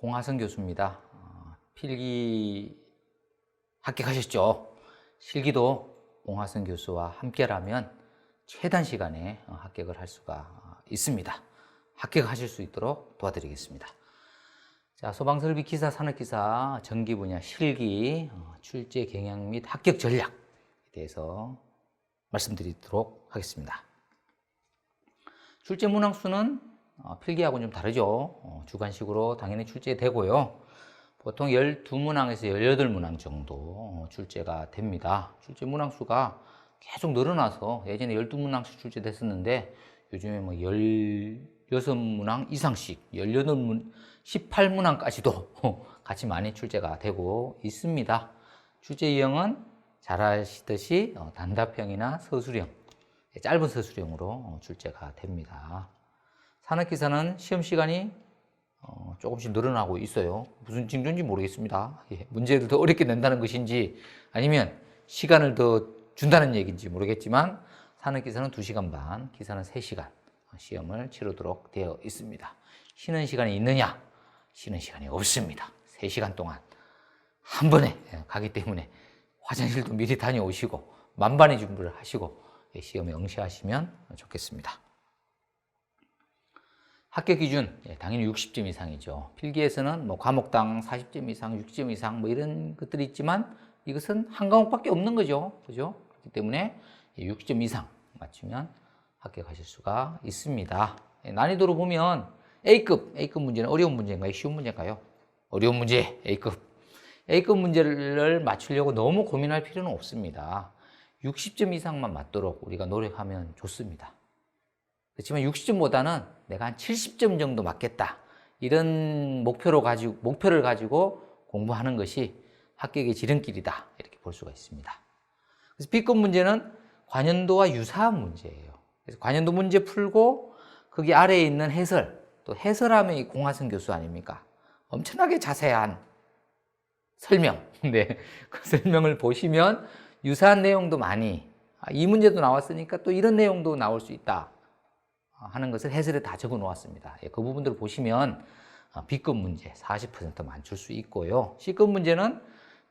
공하성 교수입니다. 어, 필기 합격하셨죠? 실기도 공하성 교수와 함께라면 최단 시간에 어, 합격을 할 수가 있습니다. 합격하실 수 있도록 도와드리겠습니다. 자, 소방설비 기사, 산업기사, 전기 분야 실기, 어, 출제 경향 및 합격 전략에 대해서 말씀드리도록 하겠습니다. 출제 문항수는 어, 필기하고는 좀 다르죠. 어, 주관식으로 당연히 출제되고요. 보통 12문항에서 18문항 정도 어, 출제가 됩니다. 출제 문항 수가 계속 늘어나서 예전에 12문항씩 출제됐었는데 요즘에 뭐 16문항 이상씩 18문 18문항까지도 같이 많이 출제가 되고 있습니다. 출제 유형은 잘 아시듯이 어, 단답형이나 서술형, 짧은 서술형으로 어, 출제가 됩니다. 산업기사는 시험 시간이 어, 조금씩 늘어나고 있어요. 무슨 징조인지 모르겠습니다. 예, 문제를 더 어렵게 낸다는 것인지 아니면 시간을 더 준다는 얘기인지 모르겠지만 산업기사는 2시간 반, 기사는 3시간 시험을 치르도록 되어 있습니다. 쉬는 시간이 있느냐? 쉬는 시간이 없습니다. 3시간 동안 한 번에 가기 때문에 화장실도 미리 다녀오시고 만반의 준비를 하시고 시험에 응시하시면 좋겠습니다. 합격 기준 예, 당연히 60점 이상이죠. 필기에서는 뭐 과목당 40점 이상, 60점 이상 뭐 이런 것들이 있지만 이것은 한 과목밖에 없는 거죠. 그죠? 그렇기 때문에 60점 이상 맞추면 합격하실 수가 있습니다. 예, 난이도로 보면 A급, A급 문제는 어려운 문제인가요? 쉬운 문제인가요? 어려운 문제, A급. A급 문제를 맞추려고 너무 고민할 필요는 없습니다. 60점 이상만 맞도록 우리가 노력하면 좋습니다. 그렇지만 60점보다는 내가 한 70점 정도 맞겠다. 이런 목표로 가지고, 목표를 가지고 공부하는 것이 합격의 지름길이다. 이렇게 볼 수가 있습니다. 그래서 B급 문제는 관연도와 유사한 문제예요. 그래서 관연도 문제 풀고 거기 아래에 있는 해설, 또 해설하면 이 공화성 교수 아닙니까? 엄청나게 자세한 설명. 네. 그 설명을 보시면 유사한 내용도 많이, 아, 이 문제도 나왔으니까 또 이런 내용도 나올 수 있다. 하는 것을 해설에 다 적어 놓았습니다. 예, 그 부분들을 보시면 어, B급 문제 40% 맞출 수 있고요. C급 문제는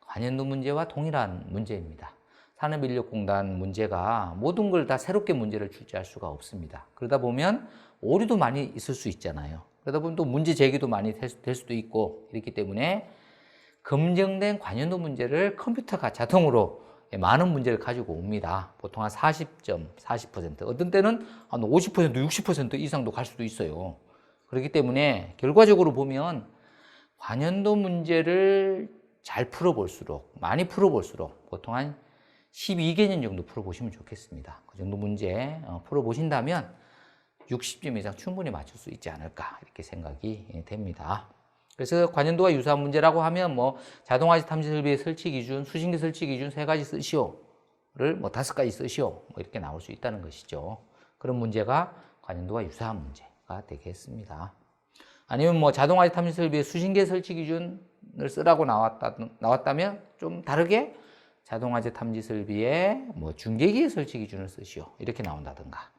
관연도 문제와 동일한 문제입니다. 산업인력공단 문제가 모든 걸 다 새롭게 문제를 출제할 수가 없습니다. 그러다 보면 오류도 많이 있을 수 있잖아요. 그러다 보면 또 문제 제기도 많이 될 수도 있고 이렇기 때문에 검증된 관연도 문제를 컴퓨터가 자동으로 예, 많은 문제를 가지고 옵니다. 보통 한 40점, 40%, 어떤 때는 한 50%, 60% 이상도 갈 수도 있어요. 그렇기 때문에 결과적으로 보면 관연도 문제를 잘 풀어볼수록, 많이 풀어볼수록 보통 한 12개년 정도 풀어보시면 좋겠습니다. 그 정도 문제 어, 풀어보신다면 60점 이상 충분히 맞출 수 있지 않을까 이렇게 생각이 예, 됩니다. 그래서 관연도와 유사한 문제라고 하면 뭐 자동화지 탐지 설비의 설치 기준, 수신기 설치 기준 세 가지 쓰시오를 뭐 다섯 가지 쓰시오. 뭐 이렇게 나올 수 있다는 것이죠. 그런 문제가 관연도와 유사한 문제가 되겠습니다. 아니면 뭐 자동화지 탐지 설비의 수신기 설치 기준을 쓰라고 나왔다 나왔다면 좀 다르게 자동화재 탐지 설비의 뭐 중계기의 설치 기준을 쓰시오. 이렇게 나온다든가.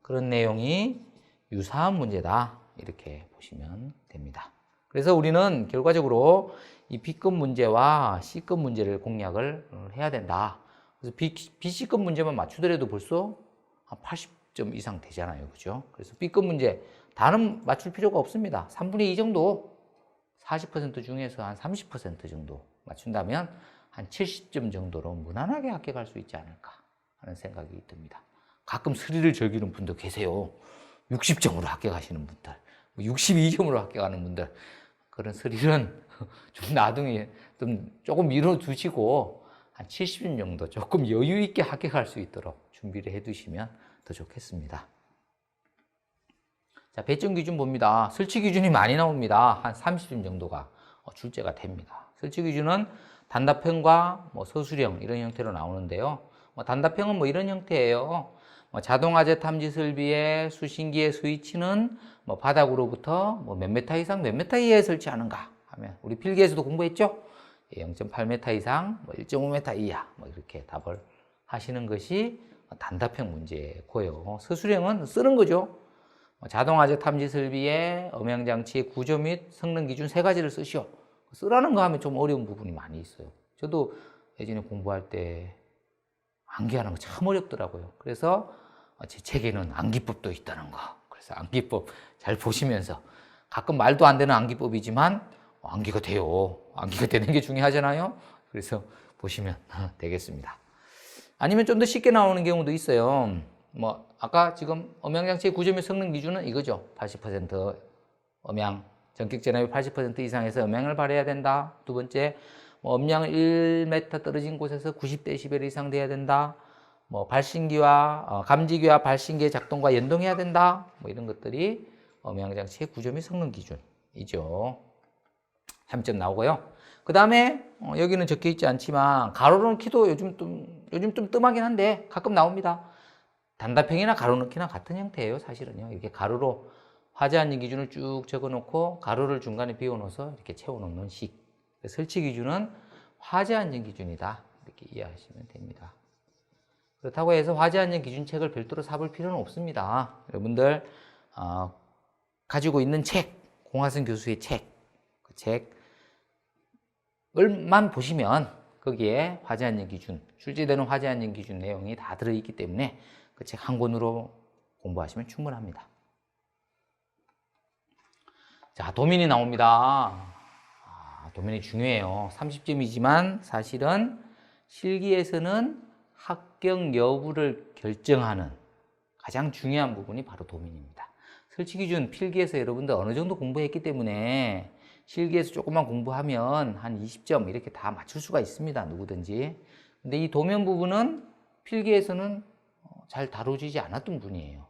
그런 내용이 유사한 문제다 이렇게 보시면 됩니다. 그래서 우리는 결과적으로 이 B급 문제와 C급 문제를 공략을 해야 된다. 그래서 B, B급 문제만 맞추더라도 벌써 한 80점 이상 되잖아요. 그죠? 그래서 B급 문제 다는 맞출 필요가 없습니다. 3분의 2 정도 40% 중에서 한 30% 정도 맞춘다면 한 70점 정도로 무난하게 합격할 수 있지 않을까 하는 생각이 듭니다. 가끔 스릴을 즐기는 분도 계세요. 60점으로 합격하시는 분들, 62점으로 합격하는 분들, 그런 스릴은 좀 나중에 좀 조금 미뤄두시고 한 70점 정도 조금 여유 있게 합격할 수 있도록 준비를 해 두시면 더 좋겠습니다. 자, 배점 기준 봅니다. 설치 기준이 많이 나옵니다. 한 30점 정도가 출제가 됩니다. 설치 기준은 단답형과 뭐 서술형 이런 형태로 나오는데요. 뭐 단답형은 뭐 이런 형태예요. 뭐 자동화재 탐지 설비의 수신기의 스위치는 뭐 바닥으로부터 뭐 몇 메타 이상 몇 메타 이하에 설치하는가 하면 우리 필기에서도 공부했죠? 0.8m 이상, 뭐 1.5m 이하 뭐 이렇게 답을 하시는 것이 단답형 문제고요. 서술형은 쓰는 거죠. 뭐 자동화재 탐지 설비의 음향장치의 구조 및 성능 기준 세 가지를 쓰시오. 쓰라는 거 하면 좀 어려운 부분이 많이 있어요. 저도 예전에 공부할 때 암기하는 거 참 어렵더라고요. 그래서 제 책에는 암기법도 있다는 거. 그래서 암기법 잘 보시면서 가끔 말도 안 되는 암기법이지만 암기가 돼요. 암기가 되는 게 중요하잖아요. 그래서 보시면 되겠습니다. 아니면 좀 더 쉽게 나오는 경우도 있어요. 뭐 아까 지금 음향장치의 구조및 성능 기준은 이거죠. 80% 음향 전격 전압이 80% 이상에서 음향을 발휘해야 된다. 두 번째 뭐 음량 1m 떨어진 곳에서 90dB 이상 돼야 된다. 뭐 발신기와 어, 감지기와 발신기의 작동과 연동해야 된다. 뭐 이런 것들이 음향장치의 구조 및 성능 기준이죠. 3점 나오고요. 그 다음에 어, 여기는 적혀 있지 않지만 가로 넣기도 요즘 좀 요즘 좀 뜸하긴 한데 가끔 나옵니다. 단답형이나 가로 넣기나 같은 형태예요. 사실은요. 이렇게 가로로 화재 안전 기준을 쭉 적어놓고 가로를 중간에 비워놓아서 이렇게 채워놓는 식. 설치 기준은 화재 안전 기준이다. 이렇게 이해하시면 됩니다. 그렇다고 해서 화재 안전 기준 책을 별도로 사볼 필요는 없습니다. 여러분들 어, 가지고 있는 책, 공화선 교수의 책, 그 책을만 보시면 거기에 화재 안전 기준, 출제되는 화재 안전 기준 내용이 다 들어있기 때문에 그 책 한 권으로 공부하시면 충분합니다. 자, 도면이 나옵니다. 아, 도면이 중요해요. 30점이지만 사실은 실기에서는 합격 여부를 결정하는 가장 중요한 부분이 바로 도면입니다. 설치 기준 필기에서 여러분들 어느 정도 공부했기 때문에 실기에서 조금만 공부하면 한 20점 이렇게 다 맞출 수가 있습니다. 누구든지. 근데 이 도면 부분은 필기에서는 어, 잘 다뤄지지 않았던 분이에요.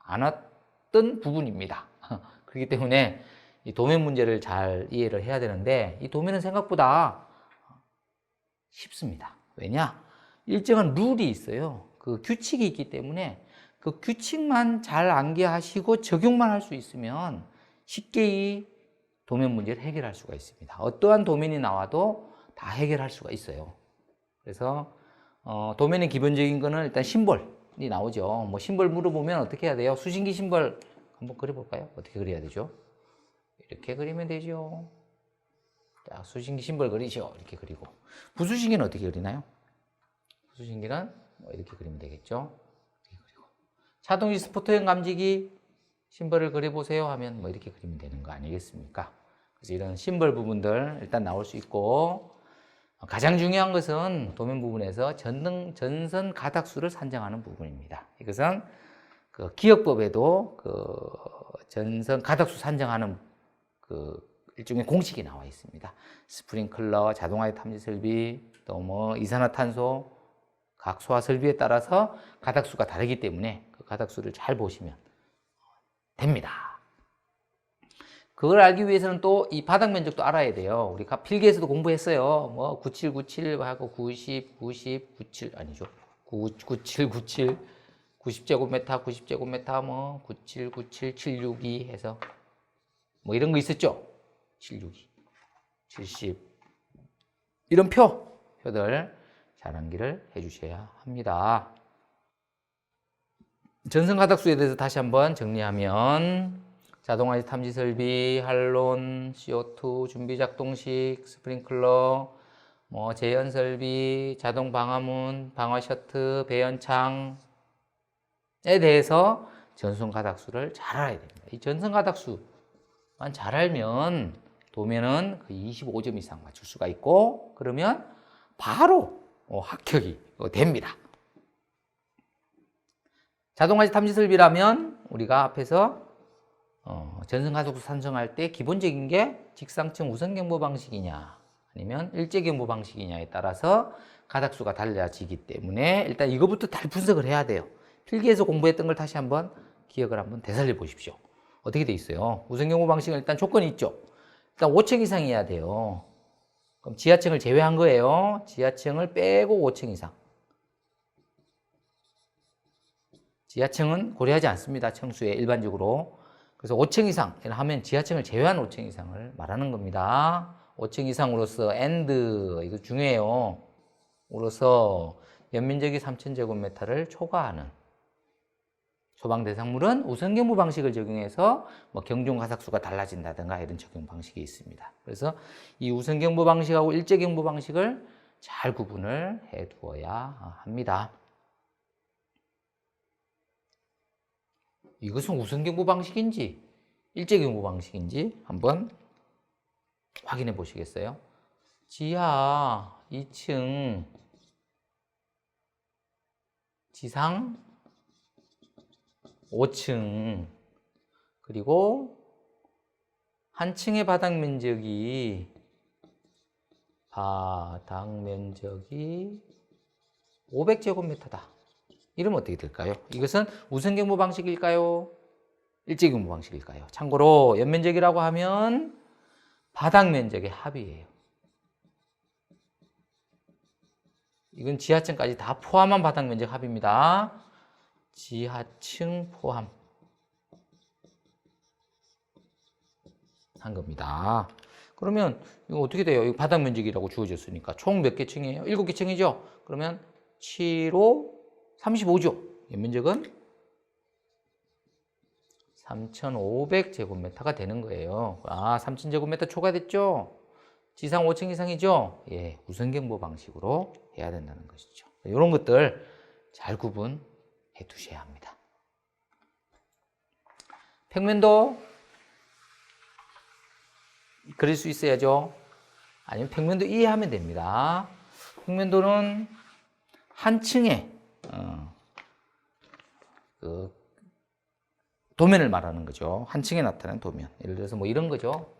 않았던 부분입니다. 그렇기 때문에 이 도면 문제를 잘 이해를 해야 되는데 이 도면은 생각보다 쉽습니다. 왜냐? 일정한 룰이 있어요. 그 규칙이 있기 때문에 그 규칙만 잘 암기하시고 적용만 할 수 있으면 쉽게 이 도면 문제를 해결할 수가 있습니다. 어떠한 도면이 나와도 다 해결할 수가 있어요. 그래서 어, 도면의 기본적인 거는 일단 심벌이 나오죠. 뭐 심벌 물어보면 어떻게 해야 돼요? 수신기 심벌 한번 그려볼까요? 어떻게 그려야 되죠? 이렇게 그리면 되죠. 자, 수신기 심벌 그리죠. 이렇게 그리고. 부수신기는 어떻게 그리나요? 부수신기는 뭐 이렇게 그리면 되겠죠. 이렇게 그리고. 자동이 스포트형 감지기 심벌을 그려보세요 하면 뭐 이렇게 그리면 되는 거 아니겠습니까? 그래서 이런 심벌 부분들 일단 나올 수 있고 가장 중요한 것은 도면 부분에서 전등, 전선 가닥수를 산정하는 부분입니다. 이것은 그 기억법에도 그 전선 가닥수 산정하는 그 일종의 공식이 나와 있습니다. 스프링클러, 자동화의 탐지 설비, 또 뭐 이산화탄소 각 소화 설비에 따라서 가닥수가 다르기 때문에 그 가닥수를 잘 보시면 됩니다. 그걸 알기 위해서는 또 이 바닥 면적도 알아야 돼요. 우리 필기에서도 공부했어요. 뭐 9797 하고 90, 90, 97 아니죠. 97, 97, 90제곱미터, 90제곱미터 뭐 97, 97, 762 해서 뭐 이런 거 있었죠? 762, 70 이런 표, 표들 잘 암기를 해 주셔야 합니다. 전선 가닥수에 대해서 다시 한번 정리하면 자동화지 탐지 설비, 할론, CO2 준비 작동식, 스프링클러, 뭐 제연 설비, 자동 방화문, 방화 셔트, 배연창에 대해서 전선 가닥수를 잘 알아야 됩니다. 이 전선 가닥수 잘 알면 도면은 그 25점 이상 맞출 수가 있고 그러면 바로 어, 합격이 됩니다. 자동화지 탐지 설비라면 우리가 앞에서 어, 전선가속도 산정할 때 기본적인 게 직상층 우선 경보 방식이냐 아니면 일제 경보 방식이냐에 따라서 가닥수가 달라지기 때문에 일단 이거부터 잘 분석을 해야 돼요. 필기에서 공부했던 걸 다시 한번 기억을 한번 되살려 보십시오. 어떻게 돼 있어요? 우선경보 방식은 일단 조건이 있죠. 일단 5층 이상이어야 돼요. 그럼 지하층을 제외한 거예요. 지하층을 빼고 5층 이상. 지하층은 고려하지 않습니다. 층수에 일반적으로. 그래서 5층 이상 하면 지하층을 제외한 5층 이상을 말하는 겁니다. 5층 이상으로서 and 이거 중요해요. 으로서 연면적이 3,000제곱미터를 초과하는 소방 대상물은 우선 경보 방식을 적용해서 뭐 경중 가삭수가 달라진다든가 이런 적용 방식이 있습니다. 그래서 이 우선 경보 방식하고 일제 경보 방식을 잘 구분을 해 두어야 합니다. 이것은 우선 경보 방식인지 일제 경보 방식인지 한번 확인해 보시겠어요? 지하 2층 지상 5층 그리고 한 층의 바닥 면적이 바닥 면적이 500제곱미터다. 이러면 어떻게 될까요? 이것은 우선 경보 방식일까요? 일제 경보 방식일까요? 참고로 연면적이라고 하면 바닥 면적의 합이에요. 이건 지하층까지 다 포함한 바닥 면적 합입니다. 지하층 포함 한 겁니다. 그러면 이거 어떻게 돼요? 이거 바닥 면적이라고 주어졌으니까 총 몇 개 층이에요? 7개 층이죠? 그러면 7, 5, 35죠. 면적은 3,500제곱미터가 되는 거예요. 아, 3,000제곱미터 초과됐죠? 지상 5층 이상이죠? 예, 우선경보 방식으로 해야 된다는 것이죠. 이런 것들 잘 구분 해 두셔야 합니다. 평면도 그릴 수 있어야죠. 아니면 평면도 이해하면 됩니다. 평면도는 한 층에 어, 그 도면을 말하는 거죠. 한 층에 나타나는 도면. 예를 들어서 뭐 이런 거죠.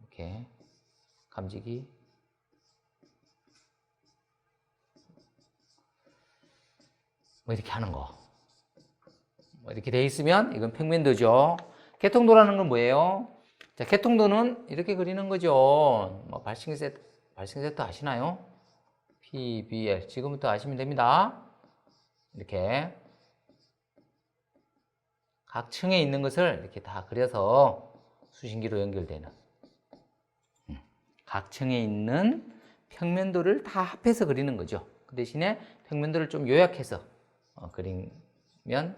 이렇게 감지기 뭐 이렇게 하는 거. 뭐 이렇게 돼 있으면 이건 평면도죠. 개통도라는 건 뭐예요? 자, 개통도는 이렇게 그리는 거죠. 뭐 발생 세트, 발생 세트 아시나요? PBL. 지금부터 아시면 됩니다. 이렇게 각 층에 있는 것을 이렇게 다 그려서 수신기로 연결되는 음, 각 층에 있는 평면도를 다 합해서 그리는 거죠. 그 대신에 평면도를 좀 요약해서 어, 그리면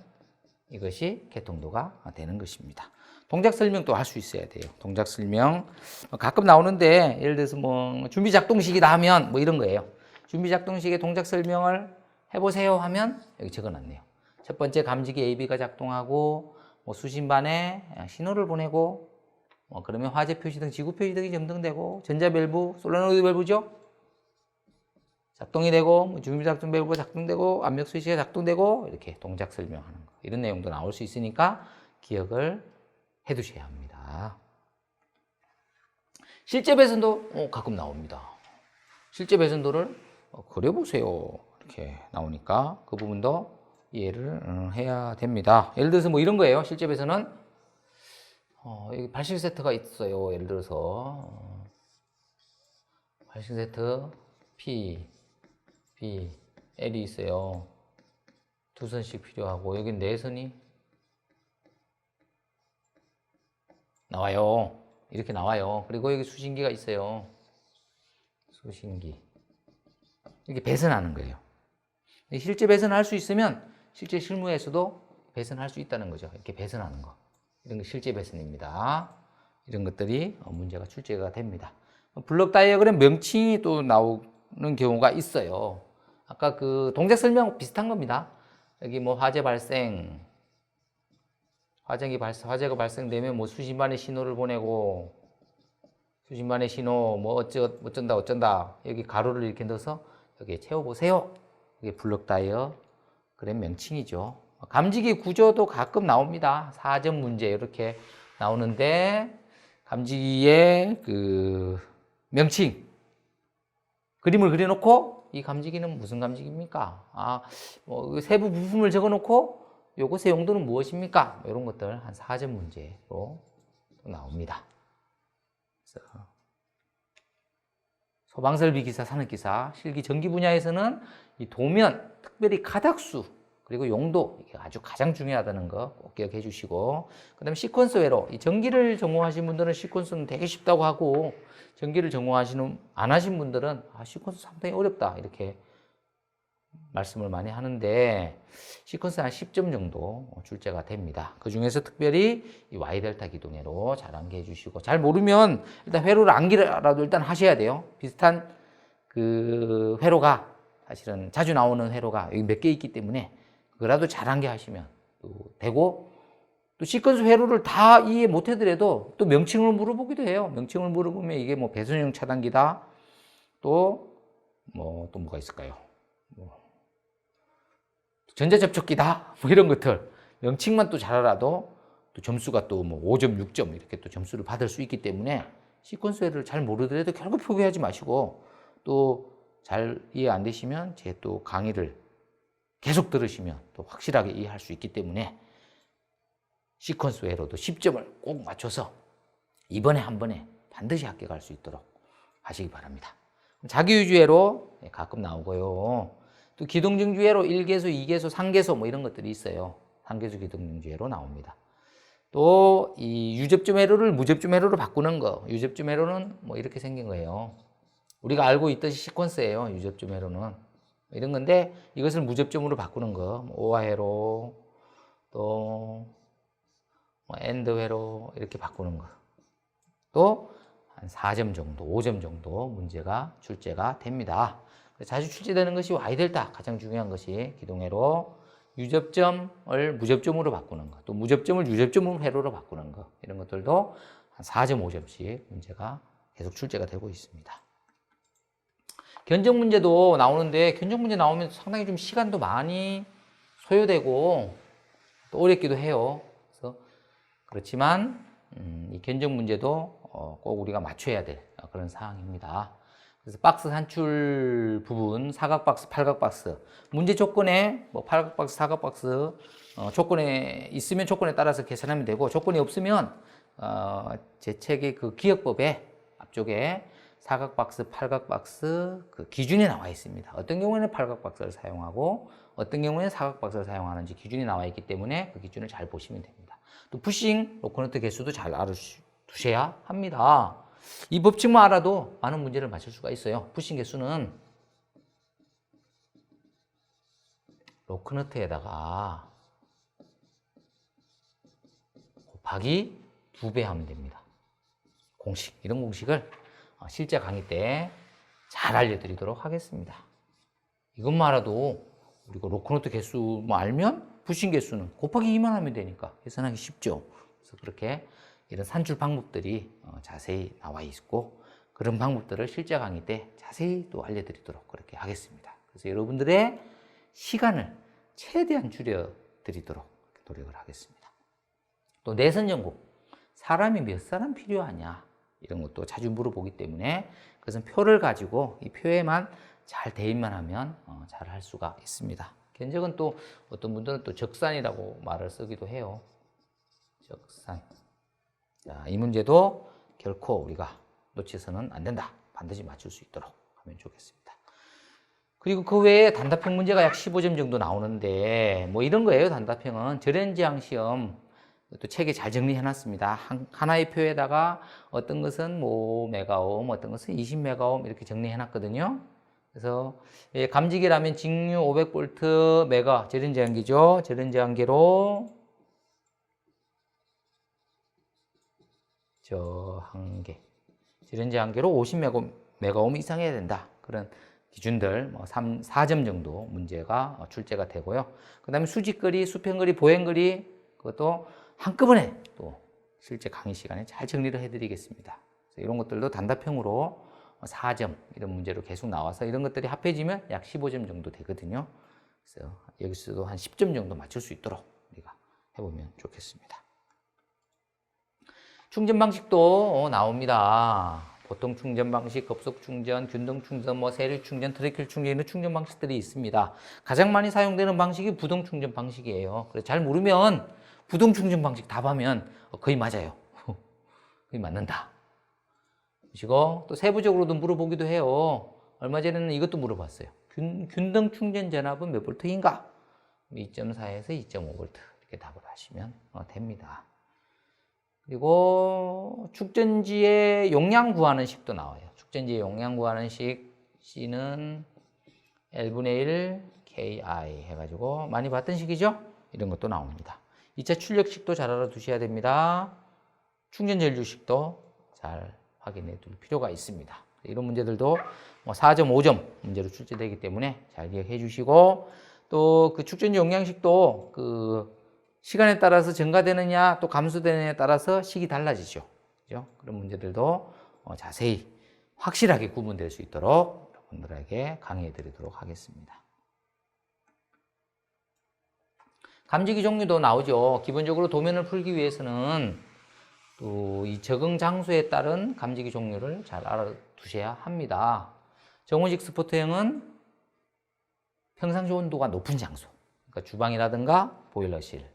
이것이 개통도가 되는 것입니다. 동작 설명도 할 수 있어야 돼요. 동작 설명 어, 가끔 나오는데 예를 들어서 뭐 준비 작동식이다 하면 뭐 이런 거예요. 준비 작동식의 동작 설명을 해보세요 하면 여기 적어놨네요. 첫 번째 감지기 AB가 작동하고 뭐 수신반에 신호를 보내고 뭐 그러면 화재 표시 등 지구 표시 등이 점등되고 전자 밸브 솔레노이드 밸브죠. 작동이 되고 뭐 준비 작동 밸브가 작동되고 압력 스위치가 작동되고 이렇게 동작 설명하는 거 이런 내용도 나올 수 있으니까 기억을 해 두셔야 합니다. 실제 배선도 어, 가끔 나옵니다. 실제 배선도를 어, 그려보세요. 이렇게 나오니까 그 부분도 이해를 어, 해야 됩니다. 예를 들어서 뭐 이런 거예요. 실제 배선은 어, 발신 세트가 있어요. 예를 들어서 어, 발신 세트 P, L이 있어요. 두 선씩 필요하고 여기 네 선이 나와요. 이렇게 나와요. 그리고 여기 수신기가 있어요. 수신기. 이렇게 배선하는 거예요. 실제 배선할 수 있으면 실제 실무에서도 배선할 수 있다는 거죠. 이렇게 배선하는 거. 이런 게 실제 배선입니다. 이런 것들이 문제가 출제가 됩니다. 블록 다이어그램 명칭이 또 나오는 경우가 있어요. 아까 그 동작 설명 비슷한 겁니다. 여기 뭐 화재 발생, 화재기 발생, 화재가 발생되면 뭐 수십만의 신호를 보내고 수십만의 신호 뭐 어쩌 어쩐다 어쩐다 여기 가로를 이렇게 넣어서 여기에 채워 보세요. 이게 블록 다이어 그런 명칭이죠. 감지기 구조도 가끔 나옵니다. 사전 문제 이렇게 나오는데 감지기의 그 명칭 그림을 그려놓고 이 감지기는 무슨 감지기입니까? 아, 뭐 세부 부품을 적어놓고 요것의 용도는 무엇입니까? 뭐 이런 것들 한 사전 문제로 나옵니다. 소방설비 기사, 산업기사, 실기 전기 분야에서는 이 도면, 특별히 가닥수, 그리고 용도, 이게 아주 가장 중요하다는 거 꼭 기억해 주시고, 그 다음에 시퀀스 외로, 이 전기를 전공하신 분들은 시퀀스는 되게 쉽다고 하고, 전기를 전공하시는, 안 하신 분들은, 아, 시퀀스 상당히 어렵다. 이렇게 말씀을 많이 하는데 시퀀스 한 10점 정도 출제가 됩니다. 그 중에서 특별히 이 Y 델타 기동회로 잘 암기해 주시고 잘 모르면 일단 회로를 암기라도 일단 하셔야 돼요. 비슷한 그 회로가 사실은 자주 나오는 회로가 여기 몇 개 있기 때문에 그라도 잘 암기하시면 또 되고 또 시퀀스 회로를 다 이해 못 해더라도 또 명칭을 물어보기도 해요. 명칭을 물어보면 이게 뭐 배선형 차단기다. 또 뭐 또 뭐가 있을까요? 뭐 전자접촉기다. 뭐 이런 것들 명칭만 또 잘 알아도 또 점수가 또 뭐 5점, 6점 이렇게 또 점수를 받을 수 있기 때문에 시퀀스 회로를 잘 모르더라도 결국 포기하지 마시고 또 잘 이해 안 되시면 제 또 강의를 계속 들으시면 또 확실하게 이해할 수 있기 때문에 시퀀스 회로도 10점을 꼭 맞춰서 이번에 한 번에 반드시 합격할 수 있도록 하시기 바랍니다. 자기유주회로 가끔 나오고요. 또 기동증주회로 1개소, 2개소, 3개소 뭐 이런 것들이 있어요. 3개소 기동증주회로 나옵니다. 또 이 유접점 회로를 무접점 회로로 바꾸는 거. 유접점 회로는 뭐 이렇게 생긴 거예요. 우리가 알고 있듯이 시퀀스예요. 유접점 회로는. 이런 건데 이것을 무접점으로 바꾸는 거. 뭐 오화 회로 또뭐 엔드 회로 이렇게 바꾸는 거. 또 한 4점 정도, 5점 정도 문제가 출제가 됩니다. 자주 출제되는 것이 Y 델타 가장 중요한 것이 기동회로 유접점을 무접점으로 바꾸는 것, 또 무접점을 유접점으로 회로로 바꾸는 것 이런 것들도 한 4점, 5점씩 문제가 계속 출제가 되고 있습니다. 견적 문제도 나오는데 견적 문제 나오면 상당히 좀 시간도 많이 소요되고 또 어렵기도 해요. 그래서 그렇지만 음, 이 견적 문제도 어, 꼭 우리가 맞춰야 될 그런 사항입니다. 그래서 박스 산출 부분, 사각 박스, 팔각 박스, 문제 조건에 뭐 팔각 박스, 사각 박스 어, 조건에 있으면 조건에 따라서 계산하면 되고 조건이 없으면 어, 제 책의 그 기억법에 앞쪽에 사각 박스, 팔각 박스 그 기준이 나와 있습니다. 어떤 경우에는 팔각 박스를 사용하고 어떤 경우에는 사각 박스를 사용하는지 기준이 나와 있기 때문에 그 기준을 잘 보시면 됩니다. 또 푸싱, 로코너트 개수도 잘 알아두셔야 합니다. 이 법칙만 알아도 많은 문제를 맞출 수가 있어요. 푸싱 개수는 로크너트에다가 곱하기 두배 하면 됩니다. 공식, 이런 공식을 어, 실제 강의 때 잘 알려드리도록 하겠습니다. 이것만 알아도 우리가 로크노트 개수만 알면 푸싱 개수는 곱하기 2만 하면 되니까 계산하기 쉽죠. 그래서 그렇게 이런 산출 방법들이 어, 자세히 나와 있고 그런 방법들을 실제 강의 때 자세히 또 알려드리도록 그렇게 하겠습니다. 그래서 여러분들의 시간을 최대한 줄여드리도록 노력을 하겠습니다. 또 내선 연구 사람이 몇 사람 필요하냐 이런 것도 자주 물어보기 때문에 그것은 표를 가지고 이 표에만 잘 대입만 하면 어, 잘 할 수가 있습니다. 견적은 또 어떤 분들은 또 적산이라고 말을 쓰기도 해요. 적산. 자, 이 문제도 결코 우리가 놓치서는 안 된다. 반드시 맞출 수 있도록 하면 좋겠습니다. 그리고 그 외에 단답형 문제가 약 15점 정도 나오는데 뭐 이런 거예요. 단답형은 절연지향 시험 또 책에 잘 정리해 놨습니다. 하나의 표에다가 어떤 것은 뭐 메가옴, 어떤 것은 20메가옴 이렇게 정리해 놨거든요. 그래서 예, 감지기라면 직류 500V 메가 절연제한기죠. 절연제한기로 저 한계 절연제한기로 50메가옴 이상 해야 된다. 그런 기준들 뭐 3, 4점 정도 문제가 출제가 되고요. 그 다음에 수직거리, 수평거리, 보행거리 그것도 한꺼번에 또 실제 강의 시간에 잘 정리를 해드리겠습니다. 이런 것들도 단답형으로 4점 이런 문제로 계속 나와서 이런 것들이 합해지면 약 15점 정도 되거든요. 그래서 여기서도 한 10점 정도 맞출 수 있도록 우리가 해보면 좋겠습니다. 충전 방식도 나옵니다. 보통 충전 방식, 급속 충전, 균등 충전, 뭐 세력 충전, 트래킬 충전 이런 충전 방식들이 있습니다. 가장 많이 사용되는 방식이 부동 충전 방식이에요. 그래서 잘 모르면 부동 충전 방식 답하면 거의 맞아요. 거의 맞는다. 보시고 또 세부적으로도 물어보기도 해요. 얼마 전에는 이것도 물어봤어요. 균, 균등 충전 전압은 몇 볼트인가? 2.4에서 2.5 볼트 이렇게 답을 하시면 어, 됩니다. 그리고 축전지의 용량 구하는 식도 나와요. 축전지의 용량 구하는 식 C는 L분의 1 KI 해가지고 많이 봤던 식이죠? 이런 것도 나옵니다. 2차 출력식도 잘 알아두셔야 됩니다. 충전 전류식도 잘 확인해 둘 필요가 있습니다. 이런 문제들도 뭐 4점, 5점 문제로 출제되기 때문에 잘 기억해 주시고 또 그 축전지 용량식도 그 시간에 따라서 증가되느냐 또 감소되느냐에 따라서 식이 달라지죠. 그죠? 그런 문제들도 어, 자세히 확실하게 구분될 수 있도록 여러분들에게 강의해 드리도록 하겠습니다. 감지기 종류도 나오죠. 기본적으로 도면을 풀기 위해서는 또 이 적응 장소에 따른 감지기 종류를 잘 알아두셔야 합니다. 정원식 스포트형은 평상시 온도가 높은 장소, 그러니까 주방이라든가 보일러실.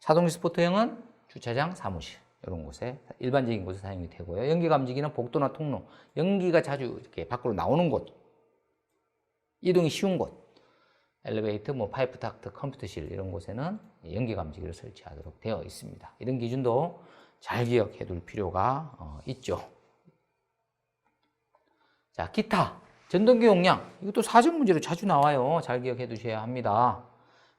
자동식 스포트형은 주차장, 사무실 이런 곳에 일반적인 곳에 사용이 되고요. 연기 감지기는 복도나 통로, 연기가 자주 이렇게 밖으로 나오는 곳, 이동이 쉬운 곳, 엘리베이터, 뭐 파이프 닥터, 컴퓨터실 이런 곳에는 연기 감지기를 설치하도록 되어 있습니다. 이런 기준도 잘 기억해 둘 필요가 어, 있죠. 자, 기타 전동기 용량 이것도 사전 문제로 자주 나와요. 잘 기억해 두셔야 합니다.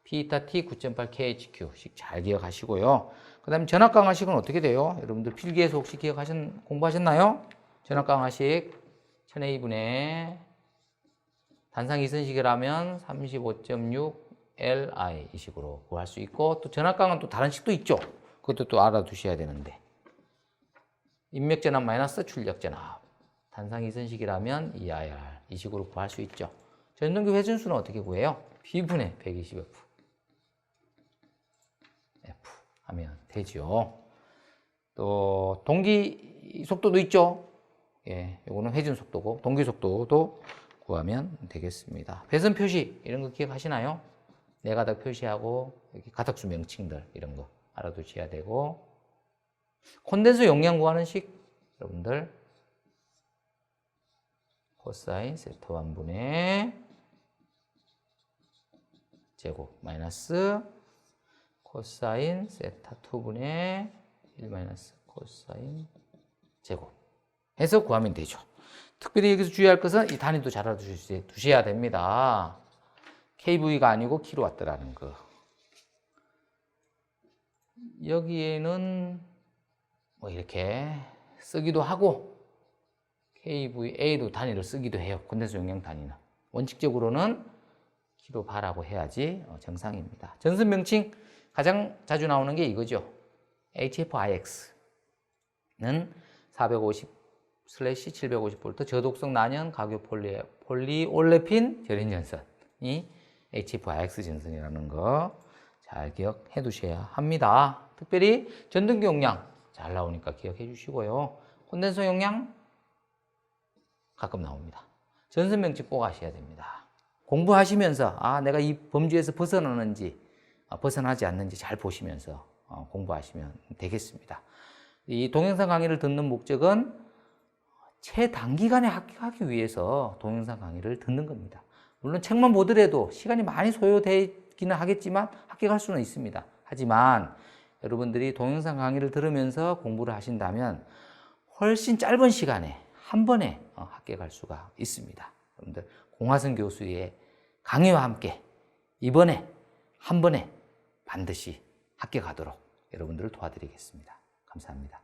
피타 T 9.8 KHQ식 잘 기억하시고요. 그 다음에 전압 강화식은 어떻게 돼요? 여러분들 필기에서 혹시 기억하신 공부하셨나요? 전압 강화식 1000A분의 단상 이선식이라면 35.6 Li 이 식으로 구할 수 있고 또 전압강은 또 다른 식도 있죠. 그것도 또 알아두셔야 되는데 인맥 전압 마이너스 출력 전압 단상 이선식이라면 EIR 이 식으로 구할 수 있죠. 전동기 회전수는 어떻게 구해요? B분의 120F F 하면 되죠. 또 동기 속도도 있죠. 예, 요거는 회전 속도고 동기 속도도 구하면 되겠습니다. 배선 표시 이런 거 기억하시나요? 내가닥 표시하고 여기 가닥수 명칭들 이런 거 알아두셔야 되고 콘덴서 용량 구하는 식 여러분들 코사인 세타 1분의 제곱 마이너스 코사인 세타 2분의 1 마이너스 코사인 제곱 해서 구하면 되죠. 특별히 여기서 주의할 것은 이 단위도 잘 알아두셔야 됩니다. KV가 아니고 킬로와트라는 거. 여기에는 뭐 이렇게 쓰기도 하고 KVA도 단위를 쓰기도 해요. 콘덴서 용량 단위는. 원칙적으로는 킬로바라고 해야지 어, 정상입니다. 전선 명칭 가장 자주 나오는 게 이거죠. HFIX는 450 슬래시 750V 저독성 난연 가교 폴리, 폴리올레핀 절인 전선이 HFIX 전선이라는 거 잘 기억해 두셔야 합니다. 특별히 전등기 용량 잘 나오니까 기억해 주시고요. 콘덴서 용량 가끔 나옵니다. 전선 명칭 꼭 아셔야 됩니다. 공부하시면서 아 내가 이 범주에서 벗어나는지 아, 벗어나지 않는지 잘 보시면서 어, 공부하시면 되겠습니다. 이 동영상 강의를 듣는 목적은 최단기간에 합격하기 위해서 동영상 강의를 듣는 겁니다. 물론 책만 보더라도 시간이 많이 소요되기는 하겠지만 합격할 수는 있습니다. 하지만 여러분들이 동영상 강의를 들으면서 공부를 하신다면 훨씬 짧은 시간에 한 번에 어, 합격할 수가 있습니다. 여러분들 공화선 교수의 강의와 함께 이번에 한 번에 반드시 합격하도록 여러분들을 도와드리겠습니다. 감사합니다.